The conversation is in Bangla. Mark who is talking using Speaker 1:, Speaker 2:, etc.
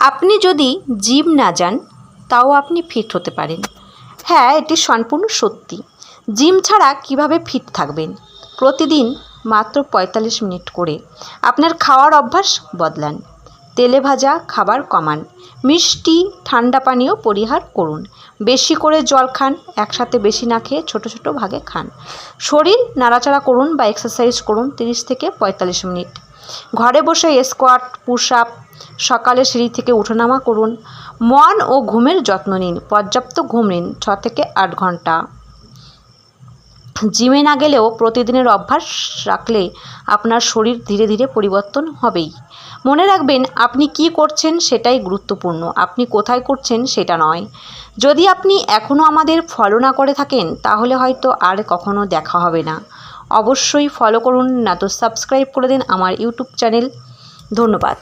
Speaker 1: আপনি যদি জিম না যান, তাও আপনি ফিট হতে পারেন। হ্যাঁ এটি সম্পূর্ণ সত্যি। জিম ছাড়া কীভাবে ফিট থাকবেন? প্রতিদিন মাত্র পঁয়তাল্লিশ মিনিট করে আপনার খাওয়ার অভ্যাস বদলান। তেলে ভাজা খাবার কমান। মিষ্টি, ঠান্ডা পানীয় পরিহার করুন। বেশি করে জল খান, একসাথে বেশি না খেয়ে ছোটো ছোটো ভাগে খান। শরীর নাড়াচাড়া করুন বা এক্সারসাইজ করুন তিরিশ থেকে পঁয়তাল্লিশ মিনিট। ঘরে বসে স্কোয়াট পুশ আপ সকালে সিঁড়ি থেকে উঠোনামা করুন। মন ও ঘুমের যত্ন নিন। পর্যাপ্ত ঘুম নিন, ছ থেকে আট ঘণ্টা। জিমে না গেলেও প্রতিদিনের অভ্যাস রাখলে আপনার শরীর ধীরে ধীরে পরিবর্তন হবেই। মনে রাখবেন, আপনি কি করছেন সেটাই গুরুত্বপূর্ণ। আপনি কোথায় করছেন সেটা নয়। যদি আপনি এখনও আমাদের ফলো না করে থাকেন, তাহলে হয়তো আর কখনো দেখা হবে না। অবশ্যই ফলো করুন না তো সাবস্ক্রাইব করে দিন আমার ইউটিউব চ্যানেল ধন্যবাদ।